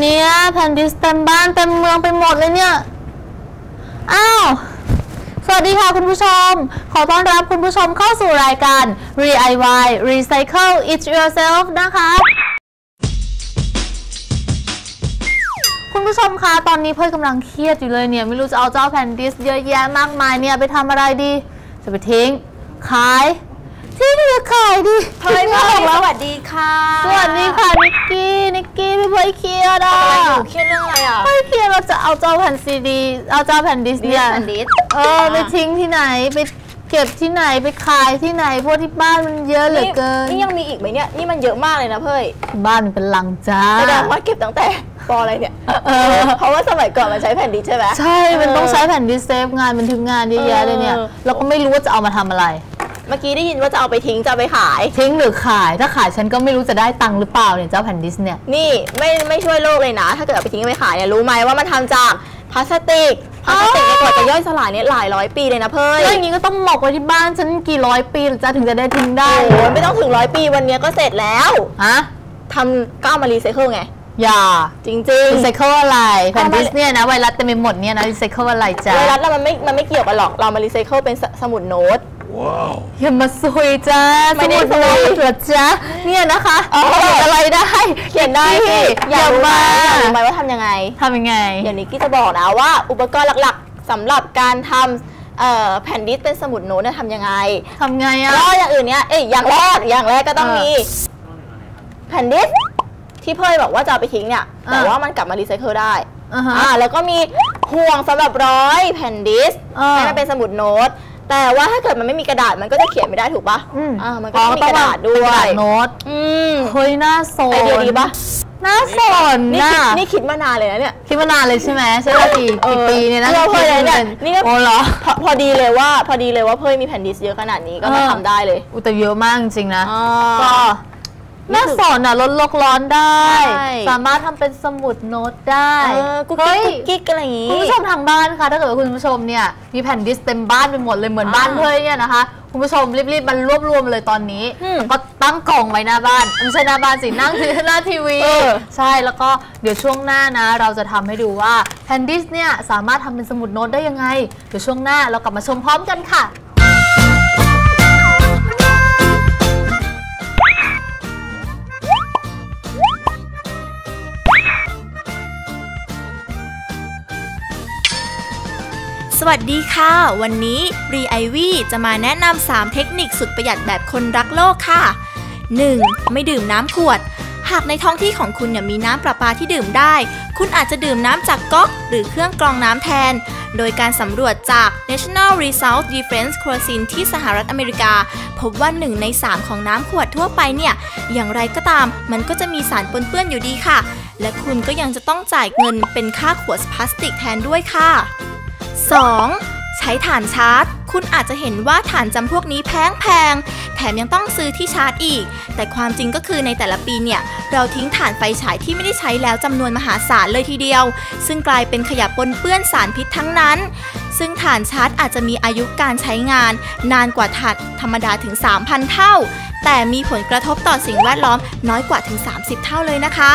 เนี่ยแผ่นดิสเต็มบ้านเต็มเมืองไปหมดเลยเนี่ย อ้าว สวัสดีค่ะคุณผู้ชม ขอต้อนรับคุณผู้ชมเข้าสู่รายการ DIY Recycle It Yourself นะคะคุณผู้ชมคะตอนนี้เพื่อนกำลังเครียดอยู่เลยเนี่ย ไม่รู้จะเอาเจ้าแผ่นดิสเยอะแยะมากมายเนี่ย ไปทำอะไรดี จะไปทิ้ง ขาย ที่นี่จะขายดิเฮ้ยไม่เฮ้อยอกแล้วสวัสดีค่ะ สวัสดีค่ะนิกกี้นิกกี้พี่เพื่อนเครียดอะอะไรอยู่เครียดเรื่องอะไรอะไม่เครียดเราจะเอาเจ้าแผ่นซีดีเอาเจ้าแผ่นดิสเนี่ยแผ่นดิสเออไปทิ้งที่ไหนไปเก็บที่ไหนไปขายที่ไหนเพราะที่บ้านมันเยอะเหลือเกินนี่ยังมีอีกไหมเนี่ยนี่มันเยอะมากเลยนะเพ่ยบ้านมันเป็นลังจ้าแสดงว่าเก็บตั้งแต่ปออะไรเนี่ยเออเพราะว่าสมัยก่อนมันใช้แผ่นดิสใช่ไหมใช่มันต้องใช้แผ่นดิสเซฟงานบันทึกงานเยอะแยะเลยเนี่ยเออเราก็ไม่รู้ว่าจะเอามาทำอะไร เมื่อกี้ได้ยินว่าจะเอาไปทิ้งจะเอาไปขาย ทิ้งหรือขาย ถ้าขายฉันก็ไม่รู้จะได้ตังค์หรือเปล่าเนี่ยเจ้าแผ่นดิสเนี่ยนี่ไม่ไม่ช่วยโลกเลยนะ ถ้าเกิดเอาไปทิ้งเอาไปขายเนี่ยรู้ไหมว่ามันทำจากพลาสติกพลาสติกเนี่ยกว่าจะย่อยสลายเนี่ยหลายร้อยปีเลยนะเพ่ยแล้วอย่างนี้ก็ต้องหมกไว้ที่บ้านฉันกี่ร้อยปีจะถึงจะได้ทิ้งได้โอ้ยไม่ต้องถึงร้อยปีวันเนี้ยก็เสร็จแล้วฮะทำก็เอามารีไซเคิลไง อย่าจริงรีไซเคิลอะไรแผ่นเอามาดิสเนี่ยนะไวรัสเต็มไปหมดเนี่ยนะรีไซเคิลอะไรๆจ้าไวรัสน่ะมันไม่ มันไม่เกี่ยวกันหรอก เรามารีไซเคิลเป็นสสมุดโน้ต อย่ามาซุยจ้าไม่ได้สมุดโน้ตเหรอจ้าเนี่ยนะคะเออเขียนอะไรได้เขียนได้สิสิอย่ารู้ไหมมาอยากรู้ไหมว่าทำยังไงทำยังไง เดี๋ยวนี้กี้จะบอกนะว่าอุปกรณ์หลักๆสำหรับการทำเอ่อแผ่นดิสเป็นสมุดโน้ตเนี่ยทำยังไงทำไงอะแล้วอย่างอื่นเนี่ยเอ้ยอย่างแรกอย่างแรกก็ต้องเออมีแผ่นดิสที่เพ่ยบอกว่าจะเอาไปทิ้งเนี่ยแต่อ่าว่ามันกลับมารีไซเคิลได้อ่าฮะอ่าแล้วก็มีห่วงสำหรับร้อยแผ่นดิสอ่าให้มันเป็นสมุดโน้ต แต่ว่าถ้าเกิดมันไม่มีกระดาษมันก็จะเขียนไม่ได้ถูกปะอืม อ่ามันก็ต้องมีกระดาษด้เป็นวกระดายษโน้ตอืมเฮ้ยน่าสนไอเดียดีปะน่าสนนี่น่ะคิดนี่คิดมานานเลยนะเนี่ย คิดมานานเลยใช่ไหมใช่ไหมกี่เออกี่ปีเนี่ยนะเราเคยเลยเนี่ยนี่ก็ โอ้เหรอ พอพอดีเลยว่าพอดีเลยว่าเพ่ยมีแผ่นดิสเยอะขนาดนี้ก็มาเออ ทำได้เลย อุยแต่เยอะมากจริงๆนะอ่าก็ น่าสนอะลดโลกร้อนได้ ใช่ สามารถทำเป็นสมุดโน้ตได้เออกุ๊กเฮ้กิ๊ย กกุ๊กกิ๊กอะไรอย่างงี้ คุณผู้ชมทางบ้านค่ะถ้าเกิดว่าคุณผู้ชมเนี่ยมีแผ่นดิสเต็มบ้านไปหมดเลยเหมือนอ่าบ้านเพื่อนเนี่ยนะคะ คุณผู้ชมรีบๆมันรวบรวมเลยตอนนี้อืมแล้วก็ตั้งกล่องไว้หน้าบ้านไม่ใช่หน้าบ้านสินั่งที่ หน้าทีวี เออ ใช่แล้วก็เดี๋ยวช่วงหน้านะ เราจะทำให้ดูว่าแผ่นดิสเนี่ยสามารถทำเป็นสมุดโน้ตได้ยังไงเดี๋ยวช่วงหน้าเรากลับมาชมพร้อมกันค่ะ สวัสดีค่ะ วันนี้รีไอวี่จะมาแนะนำ3เทคนิคสุดประหยัดแบบคนรักโลกค่ะ 1. ไม่ดื่มน้ำขวด หากในท้องที่ของคุณเนี่ยมีน้ำประปาที่ดื่มได้ คุณอาจจะดื่มน้ำจากก๊อกหรือเครื่องกรองน้ำแทน โดยการสำรวจจาก National Resource Defense Coalition ที่สหรัฐอเมริกา พบว่า1ใน3 ของน้ำขวดทั่วไปเนี่ย อย่างไรก็ตาม มันก็จะมีสารปนเปื้อนอยู่ดีค่ะ และคุณก็ยังจะต้องจ่ายเงินเป็นค่าขวดพลาสติกแทนด้วยค่ะ 2. ใช้ถ่านชาร์จ คุณอาจจะเห็นว่าถ่านจำพวกนี้แพงแพงแถมยังต้องซื้อที่ชาร์จอีก แต่ความจริงก็คือในแต่ละปีเนี่ย เราทิ้งถ่านไฟฉายที่ไม่ได้ใช้แล้วจำนวนมหาศาลเลยทีเดียว ซึ่งกลายเป็นขยะปนเปื้อนสารพิษทั้งนั้น ซึ่งถ่านชาร์จอาจจะมีอายุการใช้งาน นานกว่าถ่านธรรมดาถึง 3,000 เท่า แต่มีผลกระทบต่อสิ่งแวดล้อมน้อยกว่าถึง 30 เท่าเลยนะคะ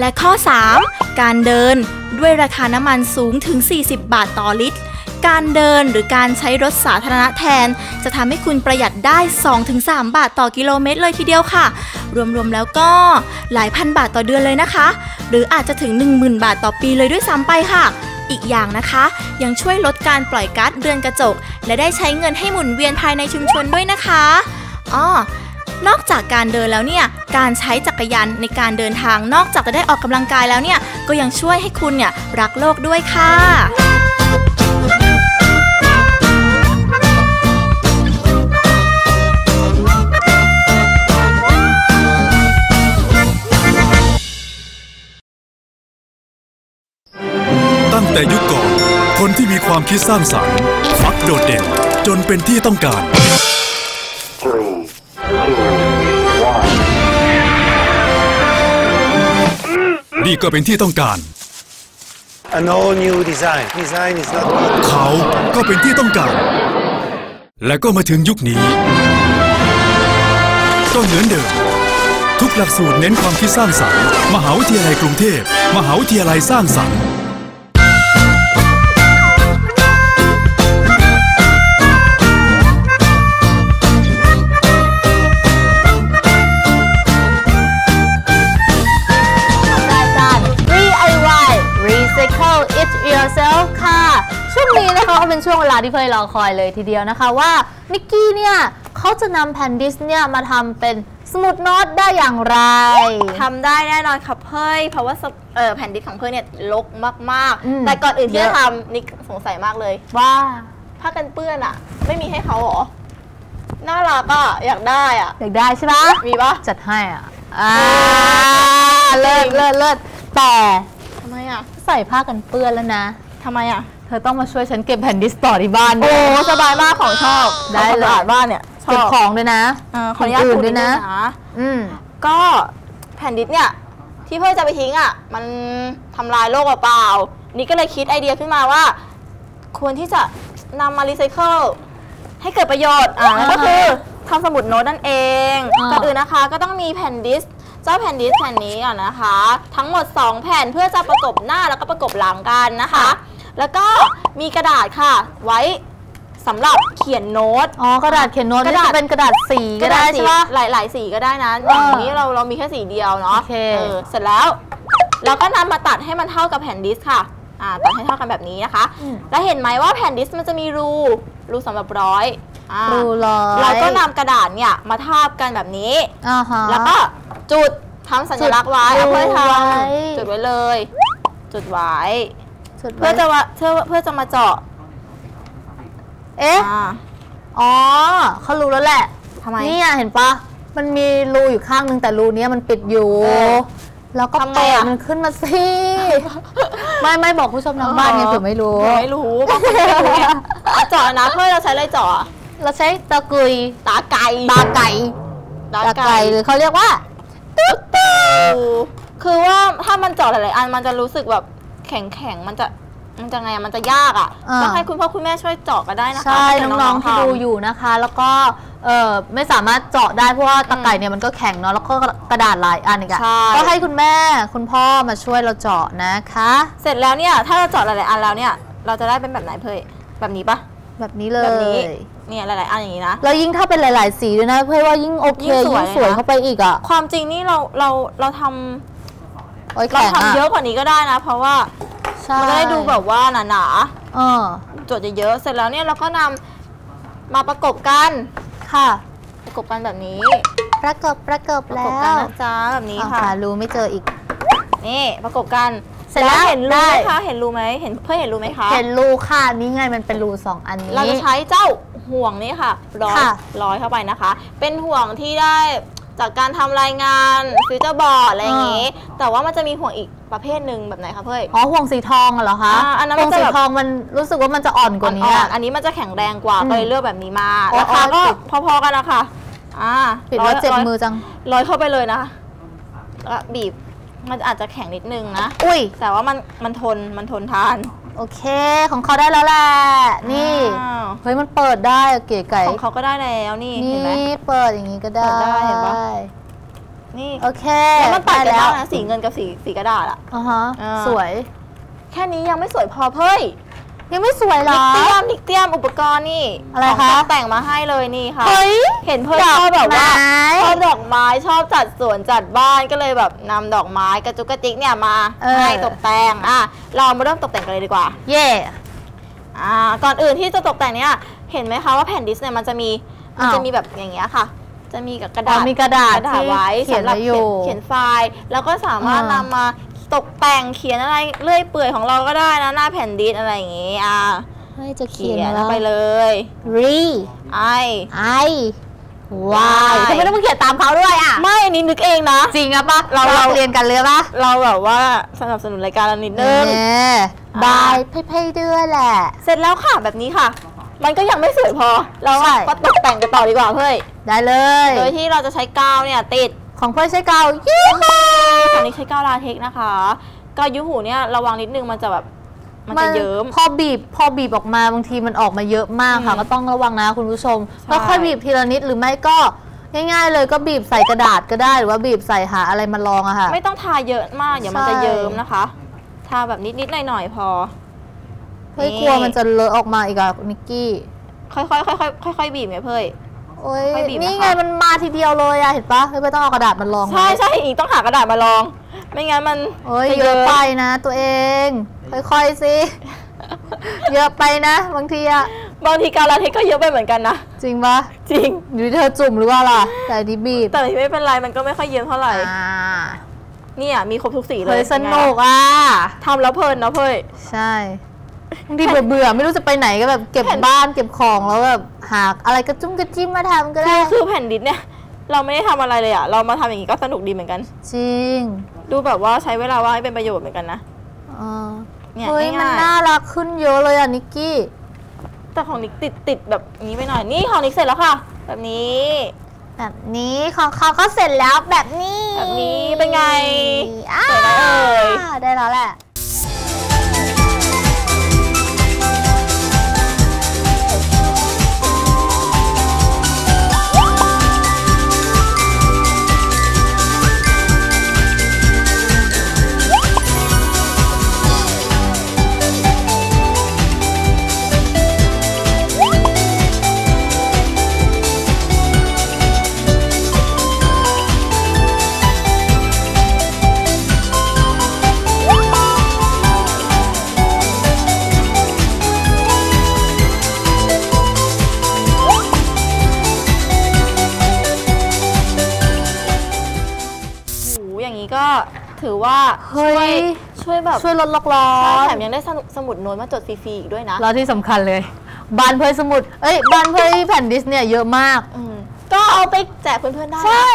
และข้อ 3 การเดิน ด้วยราคาน้ำมันสูงถึง 40 บาทต่อลิตร การเดินหรือการใช้รถสาธารณะแทน จะทำให้คุณประหยัดได้ 2-3 บาทต่อกิโลเมตรเลยทีเดียวค่ะ รวมๆแล้วก็หลายพันบาทต่อเดือนเลยนะคะ หรืออาจจะถึง 10,000 บาทต่อปีเลยด้วยซ้ำไปค่ะอีกอย่างนะคะ ยังช่วยลดการปล่อยก๊าซเรือนกระจก และได้ใช้เงินให้หมุนเวียนภายในชุมชนด้วยนะคะอ้อ นอกจากการเดินแล้วเนี่ย การใช้จักรยานในการเดินทางนอกจากจะได้ออกกำลังกายแล้วเนี่ย ก็ยังช่วยให้คุณเนี่ยรักโลกด้วยค่ะตั้งแต่ยุคก่อน คนที่มีความคิดสร้างสรรค์มักโดดเด่น จนเป็นที่ต้องการ นี่ก็เป็นที่ต้องการ an all new design. Design is not good. เขาก็เป็นที่ต้องการ และก็มาถึงยุคนี้ ก็เหมือนเดิม ทุกหลักสูตรเน้นความคิดสร้างสรรค์ มหาวิทยาลัยกรุงเทพ มหาวิทยาลัยสร้างสรรค์ เป็นช่วงเวลาที่เพยรอคอยเลยทีเดียวนะคะว่านิกกี้เนี่ยเขาจะนำแผ่นดิสเนี่ยมาทำเป็นสมุดโน้ตได้อย่างไร ทำได้แน่นอนครับเพ่ยเพราะว่าสปเอ่อแผ่นดิสของเพ่ยเนี่ยลกมากอืม ๆ แต่ก่อนอื่นที่เยจะอะทำนิกสงสัยมากเลยว่าผ้ากันเปื้อนอะไม่มีให้เขาเหรอ น่ารักอะอยากได้อะอยากได้ใช่ปะ มีปะ จัดให้อะอ่าเลิศเลิศเลิศแต่ทำไมอะใส่ผ้ากันเปื้อนแล้วนะทำไมอะ เธอต้องมาช่วยฉันเก็บแผ่นดิสต่อที่บ้านด้โอ้วย สบายมากของชอบได้เลยของสะอาดบ้านเนี่ยชอเก็บบของด้วยนะ เอ่อขออนุญาตอื่นพูดด้วยนะนะอืม ก็แผ่นดิสเนี่ยที่เพื่อจะไปทิ้งอะมันทำลายโลกเปล่าๆนี่ก็เลยคิดไอเดียขึ้นมาว่า ควรที่จะนำมารีไซเคิลให้เกิดประโยชน์อ่านั่นก็คือทำสมุดโน้ตนั่นเองอ่า ก่อนอื่นนะคะ ก็ต้องมีแผ่นดิสเจ้าแผ่นดิสแผ่นนี้ก่อนนะคะ ทั้งหมด 2 แผ่นเพื่อจะประกบหน้าแล้วก็ประกบหลังกันนะคะ แล้วก็มีกระดาษค่ะ ไว้สำหรับเขียนโน้ต อ๋อกระดาษเขียนโน้ตกนี่ระดาษจะเป็นกระดาษสีก็ได้สีใช่ปะ หลายหลายๆสีก็ได้นะเอออย่างนี้เราเรามีแค่สีเดียวเนาะโอเค อเสร็จแล้ว เราก็นำมาตัดให้มันเท่ากับแผ่นดิสค่ะอ่าตัดให้เท่ากันแบบนี้นะคะ แล้วเห็นไหมว่าแผ่นดิสมันจะมีรูรูสำหรับร้อยอ่ารูร้อยเราก็นำกระดาษเนี่ยมาทาบกันแบบนี้ อ่าฮะ แล้วก็จุดทำสัญลักษณ์ไว้จุดเอาเพื่อทไว้ำจุดไว้เลย จุดไว้ จุดไว้เพื่อจะว่าเพื่อเพื่อจะมาเจาะ เอ๊ะ อ่าอ๋อเขารู้แล้วแหละทำไมนี่อะเห็นปะมันมีรูอยู่ข้างนึงแต่รูเนี้ยมันปิดอยู่ เออแล้วก็ทำไงเปิดอะ มันขึ้นมาสิ ไม่ไม่บอกผู้ชมทางบ้านไงเผื่อไม่รู้เผื่อไม่รู้บางคนไม่รู้ไงอะเจาะนะเพื่อเราใช้อะไรเจาะเราใช้ตะกุยตาไก่ตาไก่ตาตาไก่ไก่หรือเขาเรียกว่าคือว่าถ้ามันเจาะหลายๆอันมันจะรู้สึกแบบ แข็งแข็งๆมันจะมันจะไงอะมันจะยากอะอ่าต้องให้คุณพ่อคุณแม่ช่วยเจาะก็ได้นะคะใช่ถ้าเกิดน้องๆที่ทำดูอยู่นะคะ แล้วก็เออไม่สามารถเจาะได้เพราะว่าตะไก่เนี่ยมันก็แข็งเนาะแล้วก็กระดาษหลายอันอีกอะใช่ก็ให้คุณแม่คุณพ่อมาช่วยเราเจาะนะคะ เสร็จแล้วเนี่ยถ้าเราเจาะหลายๆอันแล้วเนี่ย เราจะได้เป็นแบบไหนเพยแบบนี้ปะแบบนี้เลแบบนี้ยเนี่ยหลายๆอันอย่างนี้นะแล้วยิ่งถ้าเป็นหลาย ๆ สีด้วยนะ เพื่อว่ายิ่งโอเคยิ่งสวยยิ่งสวยนะเข้าไปอีกอะความจริงนี่เราเราเราทำ โอ้ยเราแข็งทำอะเยอะกว่านี้ก็ได้นะ เพราะว่าใช่มันจะได้ดูแบบว่าหนาเออๆจดเยอะๆเสร็จแล้วเนี่ยเราก็นำมาประกบกันค่ะ ประกบกันแบบนี้ประกบประกบประแล้กบกันวนะจ๊ะแบบนี้อ่าค่ะหารู้ไม่เจออีก นี่ประกบกันเสร็จแล้วเห็นรูไหมได้คะเห็นรูไหมเห็นเพื่อนเห็นรูไหมคะ เห็นรูค่ะนี่ไงมันเป็นรูสองอันนี้ เราจะใช้เจ้าห่วงนี้ค่ะร้อยค่ะ ร้อยเข้าไปนะคะ เป็นห่วงที่ได้ จากการทำรายงานฟิวเจอร์บอร์ดอะไรอย่างงี้ แต่ว่ามันจะมีห่วงอีกประเภทหนึ่งแบบไหนคะเพื่อน อ๋อห่วงสีทองอะเหรอคะอ่าอันนั้นห่มัวนงจะสีแบบ ทองมันรู้สึกว่ามันจะอ่อนกว่านี้อ่ออะ นๆอันนี้มันจะแข็งแรงกว่าอืมก็เลยเลือกแบบนี้มาอ๋อราคาก็ปิด พอๆกันนะคะอ่าปิดแล้วเจ็บร้ยมือจัง ร้อยเข้าไปเลยนะแล้วบีบมันอาจจะแข็งนิดนึงนะ อุ้ย แต่ว่ามันมันทนมันทนทาน โอเค ของเขาได้แล้วแหละ นี่ อ้าวเฮ้ยมันเปิดได้อะเก๋ไก่ของเขาก็ได้แล้วนี่นี่เห็นไหมเปิดอย่างนี้ก็ได้ เปิดได้เห็นปะ นี่โอเคแล้วมันตัดกันได้ได้แล้วนะสีเงินกับสีสีกระดาษอะอ่าฮะ อ่า สวย แค่นี้ยังไม่สวยพอเพ้ย ยังไม่สวยเหรนิอ กเตรียมนิกเตรียมอุปกรณ์นี่อะไรขงคะตกแต่งมาให้เลยนี่ค่ะ เฮ้ยเห็นเพื่อนดอกชอบแบบว่าไม้ชอบดอกไม้ชอบจัดสวนจัดบ้านก็เลยแบบนำดอกไม้กระจุกกระจิกเนี่ยมาเออ ให้ตกแต่งอะเรามาเริ่มตกแต่งกันเลยดีกว่าเย่อ่าก่อนอื่นที่จะตกแต่งเนี่ยเห็นไหมคะว่าแผ่นดิสเนี่ยมันจะมีมันอ้าวจะมีแบบอย่างเงี้ยค่ะ จะมีกับกระอ๋ดาอษมีกระดาษกระดาษไว้ที่เขียนสำหรับไว้อยู่ เขียนไฟล์ แล้วก็สามารถอ่านำมา ตกแต่งเขียนอะไรเลื่อยเปื่อยของเราก็ได้นะหน้าแผ่นดิสอะไรอย่างงี้อะเฮ้ยจะเขีเขียนยนแล้วไปเลย รีไอ ไอวายทำไมต้องเขียนตามเขาด้วยอะ ไม่อันนี้นึกเองนะ จริงอะปะเรา เราเรียนกันเลยปะเราแบบว่าสนับสนุนรายการเรานิดนึงเนี่ยบายเพ่ๆด้วยแหละ เสร็จแล้วค่ะแบบนี้ค่ะ มันก็ยังไม่สวยพอ เราใช่ ก็ตกแต่งกันต่อดีกว่าเพื่อนได้เลย โดยที่เราจะใช้กาวเนี่ยติด ของเพื่อนใช้กาวยี่ห้ออันนี้ใช้กาวลาเทคนะคะกาวยุหูเนี่ยระวังนิดนึงมันจะแบบมันจะเยิ้มพอบีบพอบีบออกมาบางทีมันออกมาเยอะมากค่ะอืมก็ต้องระวังนะคุณผู้ชมใช่ค่อยๆบีบทีละนิดหรือไม่ก็ง่ายๆเลยก็บีบใส่กระดาษก็ได้หรือว่าบีบใส่หาอะไรมาลองอะค่ะไม่ต้องทาเยอะมากเดี๋ยวมันจะใช่เยิ้มนะคะ ทาแบบนิดๆหน่อยๆพอเฮ้ยนี่กลัวมันจะเลอะออกมาอีกอะนิกกี้ ค่อยๆค่อยๆค่อยๆบีบไงเพ่ย โอ้ยค่อยบีบนะคะนี่ไงมันมาทีเดียวเลยอะเห็นปะไม่ต้องเอากระดาษมาลองใช่นะใช่อีกต้องหากระดาษมาลอง ไม่งั้นมันโอ้ยจเยอะไปนะ ตัวเอง ค่อยๆสิ เยอะไปนะ บางทีอะบางทีการลาเทคก็เยอะไปเหมือนกันนะ จริงปะจริงอยู่ที่เธอจุ่มหรือว่าล่ะ แต่อันนี่บีบแต่ไม่เป็นไรมันก็ไม่ค่อยเยิ้มเท่าไหร่ อ่าเนี่ยมีครบทุกสีเลยเฮ้ยสนุกอะ ทำแล้วเพลินนะเพ่ยใช่ บางทีเบื่อๆไม่รู้จะไปไหนก็แบบเก็บแผ่นบ้านเก็บของแล้วแบบหาอะไรกระจุ้มกระจิ้มมาทำก็ได้คือแผ่นดินเนี่ย เราไม่ได้ทำอะไรเลยอะเรามาทำอย่างนี้ก็สนุกดีเหมือนกัน จริงดูแบบว่าใช้เวลาว่างให้เป็นประโยชน์เหมือนกันนะ เออเนี่ยเฮ้ยมันง่ายๆ น่ารักขึ้นเยอะเลยอะนิกกี้แต่ของนิกติดติดแบบนี้ไปหน่อย นี่ของนิกเสร็จแล้วค่ะ แบบนี้แบบนี้ของเขาก็เสร็จแล้วแบบนี้แบบนี้เป็นไงอ่าสวยไหมเอ่ยได้แล้วแหละ ถือว่าเฮ้ช่วยยช่วยแบบช่วยลดโลกร้อใช่นแถมยังได้สนุกสมุดโน้ตมาจดฟรีๆอีกด้วยนะแล้วที่สำคัญเลยบานเพยสมุดเอ้ยบานเพยแผ่นดิสเนี่ยเยอะมากอืมก็เอาไปแจกเพื่อนๆได้นะใช่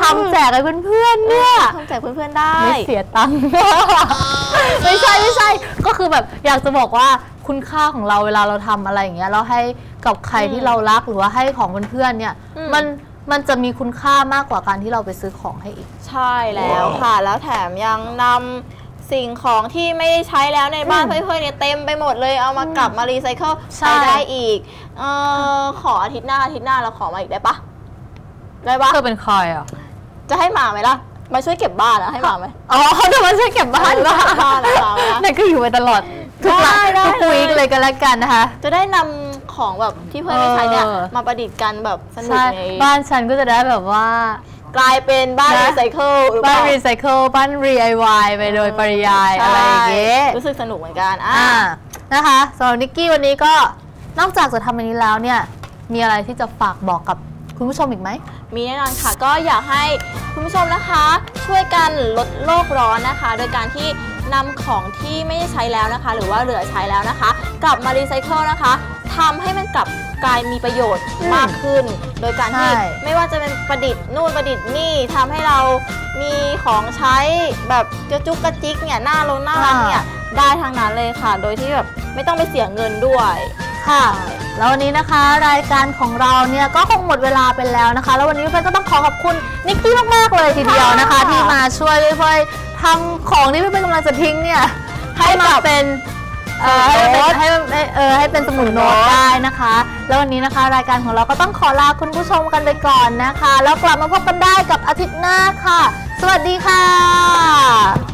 ทำแจกให้เพื่อนๆเนี่ยทำแจกเพื่อนๆได้ ไม่เสียตังค์ไม่ใช่ไม่ใช่ ก็คือแบบอยากจะบอกว่าคุณค่าของเราเวลาเราทำอะไรอย่างเงี้ยเราให้กับใครที่เรารักหรือว่าให้ของเพื่อนๆเนี่ยอืมมัน มันจะมีคุณค่ามากกว่าการที่เราไปซื้อของให้อีก ใช่แล้วค่ะ แล้วแถมยังนำสิ่งของที่ไม่ได้ใช้แล้วในบ้านอืมเพื่อนๆเนี่ยเต็มไปหมดเลยเอามากลับมารีไซเคิลใช่ใช้ได้อีกเออขออาทิตย์หน้าอาทิตย์หน้าเราขอมาอีกได้ปะได้ปะเธอเป็นใครอะจะให้มาไหมล่ะมาช่วยเก็บบ้านอะให้มาไหมอ๋อเขาจะมาช่วยเก็บบ้านบ้านบ้านบ้านนั่นก็อยู่ไปตลอดทุกหลังได้ได้ทุกวีคเลยก็แล้วกันนะคะ จะได้นำ ของแบบที่เพื่อนไม่ใช้เนี่ยเออ มาประดิษฐ์กันแบบสนุกใช่ในบ้านฉันก็จะได้แบบว่า กลายเป็นบ้านนะ รีไซเคิลหรือเปบ้านล่ารีไซเคิลบ้าน DIY ไปโดยปริยายอะไรอย่างเงี้ย ใช่รู้สึกสนุกเหมือนกันอ่าอ่านะคะสำหรับนิกกี้วันนี้ก็นอกจากจะทำอันนี้แล้วเนี่ย มีอะไรที่จะฝากบอกกับคุณผู้ชมอีกไหม มีแน่นอนค่ะ ก็อยากให้คุณผู้ชมนะคะ ช่วยกันลดโลกร้อนนะคะ โดยการที่ นำของที่ไม่ได้ใช้แล้วนะคะ หรือว่าเหลือใช้แล้วนะคะ กลับมารีไซเคิลนะคะทำให้มันกลับกลายมีประโยชน์อืมมากขึ้น โดยการที่ใช่ ไม่ว่าจะเป็นประดิษฐ์นู่นประดิษฐ์นี่ทำให้เรามีของใช้แบบกระจุกกระจิกเนี่ยหน้าลงหน้าร้านเนี่ยได้ทั้งนั้นเลยค่ะ โดยที่แบบไม่ต้องไปเสียเงินด้วย ค่ะ แล้ววันนี้นะคะ รายการของเราเนี่ยก็คงหมดเวลาไปแล้วนะคะ แล้ววันนี้เพื่อนก็ต้องขอขอบคุณนิกกี้มากๆเลยทีเดียวนะคะ ค่ะ ที่มาช่วยเพื่อน ทำของที่เพื่อนกำลังจะทิ้งเนี่ยให้มาเป็นเอ่อให้เป็นให้ให้เออให้เป็นสมุดโน้ตได้นะคะ แล้ววันนี้นะคะรายการของเราก็ต้องขอลาคุณผู้ชมกันไปก่อนนะคะ แล้วกลับมาพบกันได้กับอาทิตย์หน้าค่ะ สวัสดีค่ะ